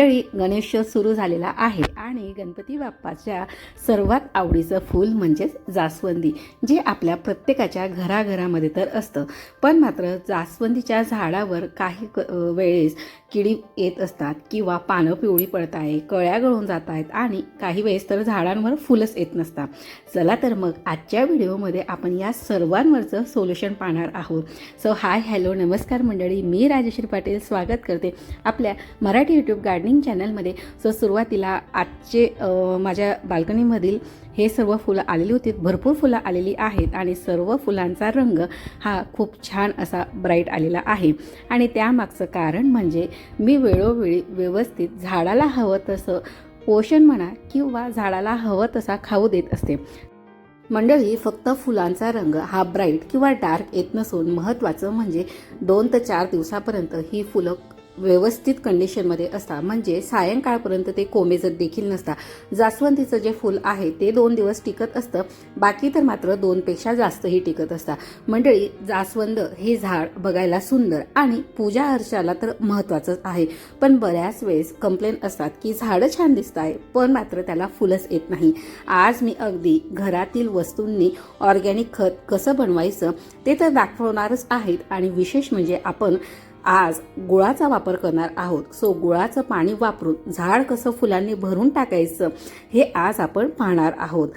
मंडळी गणेशोत्सव सुरू झालेला आहे. गणपती बाप्पाच्या सर्वात आवडीचं फूल म्हणजेच जास्वंदी जे आपल्या प्रत्येकाच्या घराघरामध्ये तर असतं. पण मात्र जास्वंदीच्या झाडावर काही क वेळेस किडी येत असतात किंवा पानं पिवळी पडत आहे कळ्या गळून जात आहेत आणि काही वेळेस तर झाडांवर फुलंच येत नसतात. चला तर मग आजच्या व्हिडिओमध्ये आपण या सर्वांवरचं सोल्युशन पाहणार आहोत. सो हाय हॅलो नमस्कार मंडळी. मी राजश्री पाटील. स्वागत करते आपल्या मराठी यूट्यूब गार्डनिंग चॅनलमध्ये सो सुरुवातीला आजचे माझ्या बाल्कनीमधील हे सर्व फुलं आलेली होती. भरपूर फुलं आलेली आहेत आणि सर्व फुलांचा रंग हा खूप छान असा ब्राईट आलेला आहे. आणि त्यामागचं कारण म्हणजे मी वेळोवेळी व्यवस्थित झाडाला हवं तसं पोषण म्हणा किंवा झाडाला हवं तसा खाऊ देत असते. मंडळी फक्त फुलांचा रंग हा ब्राईट किंवा डार्क येत नसून महत्त्वाचं म्हणजे दोन ते चार दिवसापर्यंत ही फुलं व्यवस्थित कंडिशनमध्ये असतात म्हणजे सायंकाळपर्यंत ते कोमेजत देखील नसतात जास्वंदीचं जे फूल आहे ते दोन दिवस टिकत असतं. बाकी तर मात्र दोनपेक्षा जास्तही टिकत असतात मंडळी जास्वंद हे झाड बघायला सुंदर आणि पूजा अर्चाला तर महत्त्वाचंच आहे. पण बऱ्याच वेळेस कंप्लेन असतात की झाडं छान दिसत आहे पण मात्र त्याला फुलंच येत नाही. आज मी अगदी घरातील वस्तूंनी ऑर्गॅनिक खत कसं बनवायचं ते तर दाखवणारच आहेत. आणि विशेष म्हणजे आपण आज गुळाचा वापर करणार आहोत. सो गुळाचं पाणी वापरून झाड कसं फुलांनी भरून टाकायचं हे आज आपण पाहणार आहोत.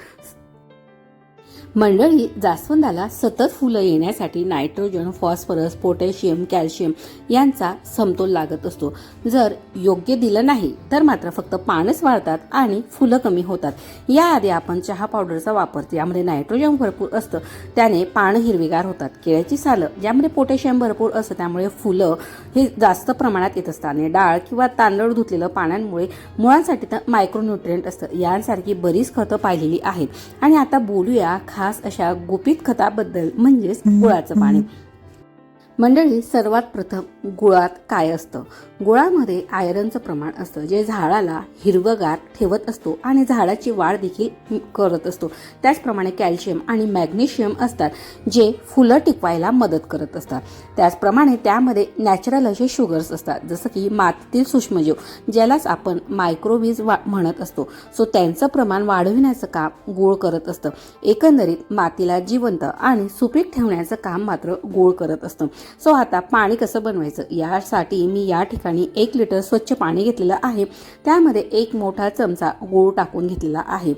मंडळी जास्वंदाला सतत फुलं येण्यासाठी नायट्रोजन फॉस्फरस पोटॅशियम कॅल्शियम यांचा समतोल लागत असतो. जर योग्य दिलं नाही तर मात्र फक्त पानच वाळतात आणि फुलं कमी होतात. याआधी आपण चहा पावडरचा वापर यामध्ये नायट्रोजन भरपूर असतं त्याने पानं हिरवीगार होतात. केळ्याची सालं ज्यामध्ये पोटॅशियम भरपूर असतं त्यामुळे फुलं हे जास्त प्रमाणात येत असतात. आणि डाळ किंवा तांदूळ धुतलेलं पानांमुळे मुळांसाठी तर मायक्रोन्युट्रियंट असतं. यांसारखी बरीच खतं पाहिलेली आहेत. आणि आता बोलूया खा खास अशा गुपित खताबद्दल म्हणजेच गुळाचं पाणी. मंडळी सर्वात प्रथम गुळात काय असतं? गुळामध्ये आयरनचं प्रमाण असतं जे झाडाला हिरवगार ठेवत असतो आणि झाडाची वाढ देखील करत असतो. त्याचप्रमाणे कॅल्शियम आणि मॅग्नेशियम असतात जे फुलं टिकवायला मदत करत असतात. त्याचप्रमाणे त्यामध्ये नॅचरल असे शुगर्स असतात जसं की मातीतील सूक्ष्मजीव ज्यालाच आपण मायक्रोवीज वा म्हणत असतो. सो त्यांचं प्रमाण वाढविण्याचं काम गुळ करत असतं. एकंदरीत मातीला जिवंत आणि सुपीक ठेवण्याचं काम मात्र गुळ करत असतं. सो आता पाणी कसं बनवायचं? यासाठी मी या ठिकाणी एक लिटर स्वच्छ पाणी घेतलेलं आहे. त्यामध्ये एक मोठा चमचा गूळ टाकून घेतलेला आहे.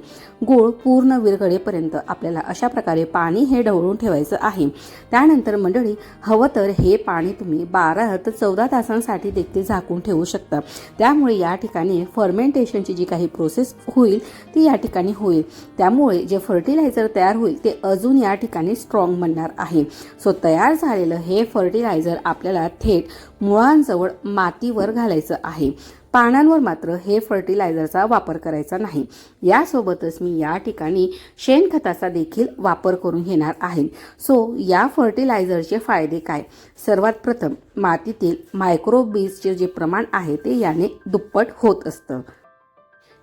गूळ पूर्ण विरघळेपर्यंत आपल्याला अशा प्रकारे पाणी हे ढवळून ठेवायचं आहे. त्यानंतर मंडळी हवं तर हे पाणी तुम्ही बारा ते चौदा तासांसाठी देखील झाकून ठेवू शकता. त्यामुळे या ठिकाणी फर्मेंटेशनची जी काही प्रोसेस होईल ती या ठिकाणी होईल. त्यामुळे जे फर्टिलायझर तयार होईल ते अजून या ठिकाणी स्ट्रॉंग बनणार आहे. सो तयार झालेलं हे फर्टिलायझर आपल्याला थेट मुळांजवळ मातीवर घालायचं आहे. पानांवर मात्र हे फर्टिलायझरचा वापर करायचा नाही. यासोबतच मी या ठिकाणी शेणखताचा देखील वापर करून घेणार आहे. सो या फर्टिलायझरचे फायदे काय? सर्वात प्रथम मातीतील मायक्रोबीजचे जे प्रमाण आहे ते याने दुप्पट होत असतं.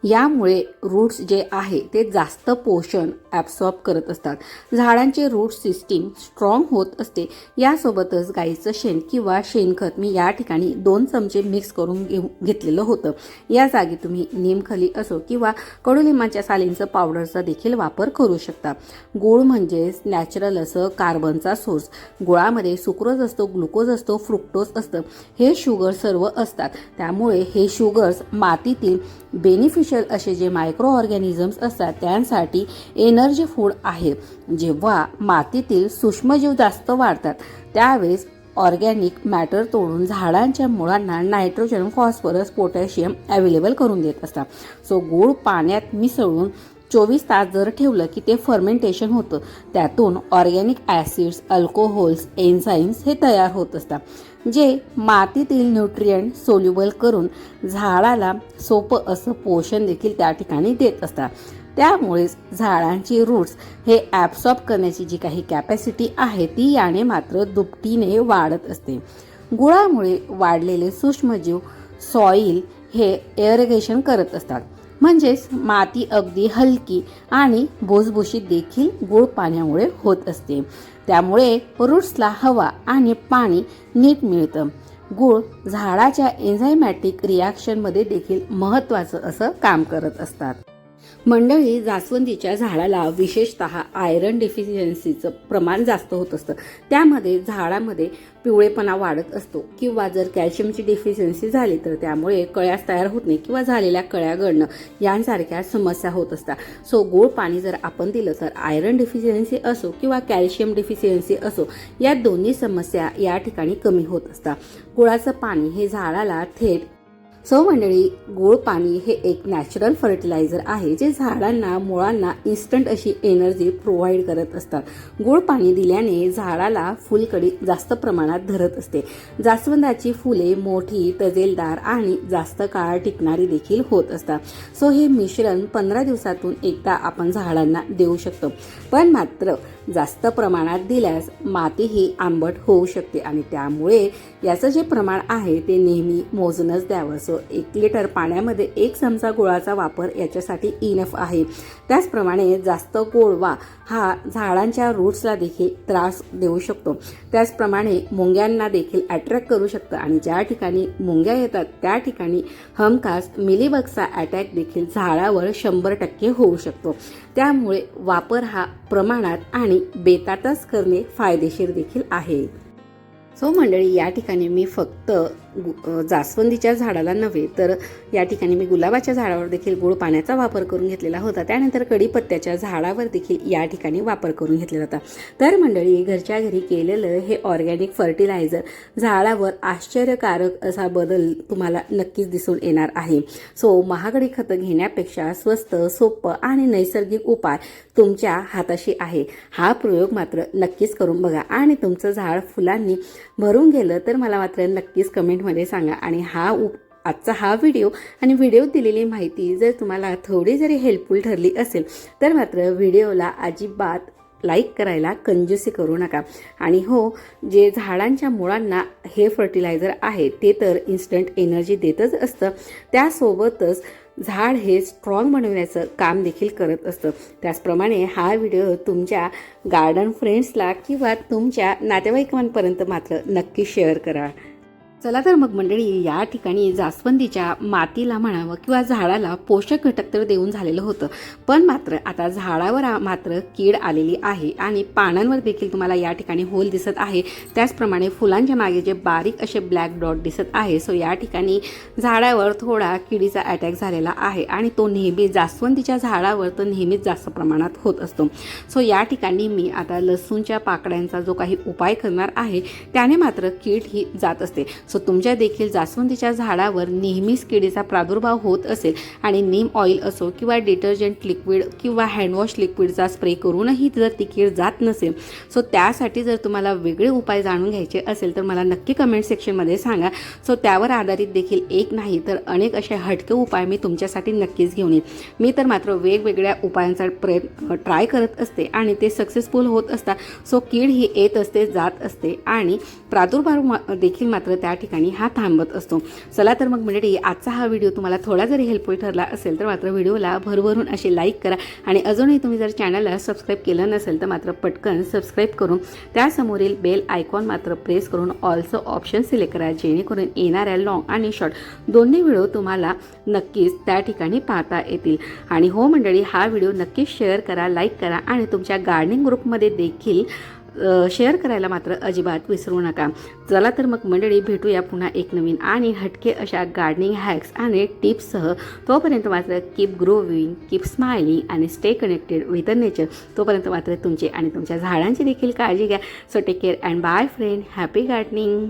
यामुळे रूट्स जे आहे ते जास्त पोषण ॲब्सॉर्ब करत असतात. झाडांचे रूट सिस्टीम स्ट्रॉंग होत असते. यासोबतच गाईचं शेण किंवा शेणखत मी या ठिकाणी दोन चमचे मिक्स करून घेऊ घेतलेलं होतं. या जागी तुम्ही निमखली असो किंवा कडुलिंबाच्या सालींचं पावडरचा देखील वापर करू शकता. गुळ म्हणजेच नॅचरल असं कार्बनचा सोर्स गुळामध्ये सुक्रोज असतो ग्लुकोज असतो फ्रुक्टोज असतं. हे शुगर सर्व असतात. त्यामुळे हे शुगर्स मातीतील बेनिफिशियल असे जे मायक्रो ऑर्गॅनिझम्स असतात त्यांसाठी एनर्जी फूड आहे. जेव्हा मातीतील सूक्ष्मजीव जास्त वाढतात त्यावेळेस ऑर्गॅनिक मॅटर तोडून झाडांच्या मुळांना नायट्रोजन फॉस्फरस पोटॅशियम अवेलेबल करून देत असतात. सो गूळ पाण्यात मिसळून चोवीस तास जर ठेवलं की ते फर्मेंटेशन होतं. त्यातून ऑर्गॅनिक ॲसिड्स अल्कोहोल्स एन्झाईम्स हे तयार होत असतात. जे मातीतील न्यूट्रियंट सोल्युबल करून झाडाला सोपं असं पोषण देखील त्या ठिकाणी देत असतात. त्यामुळेच झाडांची रूट्स हे ॲब्सॉर्ब करण्याची जी काही कॅपॅसिटी आहे ती याने मात्र दुपटीने वाढत असते. गुळामुळे वाढलेले सूक्ष्मजीव सॉईल हे एअरगेशन करत असतात. म्हणजेच माती अगदी हलकी आणि भुसभुशीत देखील गुळ पाण्यामुळे होत असते. त्यामुळे रूट्सला हवा आणि पाणी नीट मिळतं. गूळ झाडाच्या एन्झायमॅटिक रिॲक्शनमध्ये देखील महत्त्वाचं असं काम करत असतात. मंडळी जास्वंदीच्या झाडाला विशेषत आयरन डेफिशियन्सीचं प्रमाण जास्त होत असतं. त्यामध्ये झाडामध्ये पिवळेपणा वाढत असतो किंवा जर कॅल्शियमची डेफिशियन्सी झाली तर त्यामुळे कळ्यास तयार होत नाही किंवा झालेल्या कळ्या गळणं यांसारख्या समस्या होत असतात. सो गोड पाणी जर आपण दिलं तर आयरन डेफिशियन्सी असो किंवा कॅल्शियम डेफिशियन्सी असो या दोन्ही समस्या या ठिकाणी कमी होत असतात. गुळाचं पाणी हे झाडाला थेट सो मंडळी गोड पाणी हे एक नॅचरल फर्टिलायझर आहे जे झाडांना मुळांना इन्स्टंट अशी एनर्जी प्रोव्हाइड करत असतात. गोड पाणी दिल्याने झाडाला फुलकडी जास्त प्रमाणात धरत असते. जास्वंदाची फुले मोठी तजेलदार आणि जास्त काळ टिकणारी देखील होत असतात. सो हे मिश्रण पंधरा दिवसातून एकदा आपण झाडांना देऊ शकतो. पण मात्र जास्त प्रमाणात दिल्यास माती ही आंबट होऊ शकते आणि त्यामुळे याचं जे प्रमाण आहे ते नेहमी मोजूनच द्यावं. सो एक लिटर पाण्यामध्ये एक चमचा गुळाचा वापर याच्यासाठी इनफ आहे. त्याचप्रमाणे जास्त गोडवा हा झाडांच्या रूट्सला देखील त्रास देऊ शकतो. त्याचप्रमाणे मुंग्यांना देखील अट्रॅक्ट करू शकतं आणि ज्या ठिकाणी मुंग्या येतात त्या ठिकाणी हमखास मिलीबगचा अटॅक देखील झाडावर शंभर टक्के होऊ शकतो. त्यामुळे वापर हा प्रमाणात आणि बेतातच करणे फायदेशीर देखील आहे. सो मंडळी या ठिकाणी मी फक्त गु- जास्वंदीच्या झाडाला नव्हे तर या ठिकाणी मी गुलाबाच्या झाडावर देखील गोड पाण्याचा वापर करून घेतलेला होता. त्यानंतर कडीपत्त्याच्या झाडावर देखील या ठिकाणी वापर करून घेतलेला होता. तर मंडळी घरच्या घरी केलेलं हे ऑर्गॅनिक फर्टिलायझर झाडावर आश्चर्यकारक असा बदल तुम्हाला नक्कीच दिसून येणार आहे. सो महागडी खतं घेण्यापेक्षा स्वस्त सोपं आणि नैसर्गिक उपाय तुमच्या हाताशी आहे. हा प्रयोग मात्र नक्कीच करून बघा. आणि तुमचं झाड फुलांनी भरून गेलं तर मला मात्र नक्कीच कमेंटमध्ये सांगा. आणि हा उप आजचा हा व्हिडिओ आणि व्हिडिओत दिलेली माहिती जर तुम्हाला थोडी जरी हेल्पफुल ठरली असेल तर मात्र व्हिडिओला अजिबात लाईक करायला कंजूसी करू नका. आणि हो जे झाडांच्या मुळांना हे फर्टिलायझर आहे ते तर इन्स्टंट एनर्जी देतच असतं. त्यासोबतच झाड हे स्ट्रॉंग बनवण्याचं काम देखील करत असतं. त्याचप्रमाणे हा व्हिडिओ तुमच्या गार्डन फ्रेंड्सला किंवा तुमच्या नातेवाईकांपर्यंत मात्र नक्की शेअर करा. चला तर मग मंडळी या ठिकाणी जास्वंदीच्या मातीला म्हणावं किंवा झाडाला पोषक घटक तर देऊन झालेलं होतं. पण मात्र आता झाडावर मात्र कीड आलेली आहे आणि पानांवर देखील तुम्हाला या ठिकाणी होल दिसत आहे. त्याचप्रमाणे फुलांच्या मागे जे बारीक असे ब्लॅक डॉट दिसत आहे सो या ठिकाणी झाडावर थोडा किडीचा अटॅक झालेला आहे आणि तो नेहमी जास्वंदीच्या झाडावर तर नेहमीच जास्त प्रमाणात होत असतो. सो या ठिकाणी मी आता लसूणच्या पाकड्यांचा जो काही उपाय करणार आहे त्याने मात्र कीड ही जात असते. सो तुमच्या देखील जास्वंदीच्या झाडावर नेहमीच किडीचा प्रादुर्भाव होत असेल आणि नीम ऑइल असो किंवा डिटर्जंट लिक्विड किंवा हँडवॉश लिक्विडचा स्प्रे करूनही जर ती कीड जात नसेल सो त्यासाठी जर तुम्हाला वेगळे उपाय जाणून घ्यायचे असेल तर मला नक्की कमेंट सेक्शनमध्ये सांगा. सो त्यावर आधारित देखील एक नाही तर अनेक असे हटके उपाय मी तुमच्यासाठी नक्कीच घेऊन येईन. मी तर मात्र वेगवेगळ्या उपायांचा प्रयत्न ट्राय करत असते आणि ते सक्सेसफुल होत असतात. सो कीड ही येत असते जात असते आणि प्रादुर्भाव मा- देखील मात्र त्या ठिकाणी हा थांबत असतो. चला तर मग मंडळी आजचा हा व्हिडिओ तुम्हाला थोडा जरी हेल्पफुल ठरला असेल तर मात्र व्हिडिओला भरभरून असे लाईक करा. आणि अजूनही तुम्ही जर चॅनलला सबस्क्राईब केलं नसेल तर मात्र पटकन सबस्क्राईब करून त्यासमोरील बेल आयकॉन मात्र प्रेस करून ऑलचं ऑप्शन सिलेक्ट करा जेणेकरून येणाऱ्या लॉंग आणि शॉर्ट दोन्ही व्हिडिओ तुम्हाला नक्कीच त्या ठिकाणी पाहता येतील. आणि हो मंडळी हा व्हिडिओ नक्कीच शेअर करा लाईक करा आणि तुमच्या गार्डनिंग ग्रुपमध्ये देखील शेअर करायला मात्र अजिबात विसरू नका. चला तर मग मंडळी भेटूया पुन्हा एक नवीन आणि हटके अशा गार्डनिंग हॅक्स आणि टिप्ससह तोपर्यंत मात्र कीप ग्रोविंग कीप स्माइलिंग आणि स्टे कनेक्टेड विथ नेचर तोपर्यंत मात्र तुमचे आणि तुमच्या झाडांची देखील काळजी घ्या. So take care and bye friend happy gardening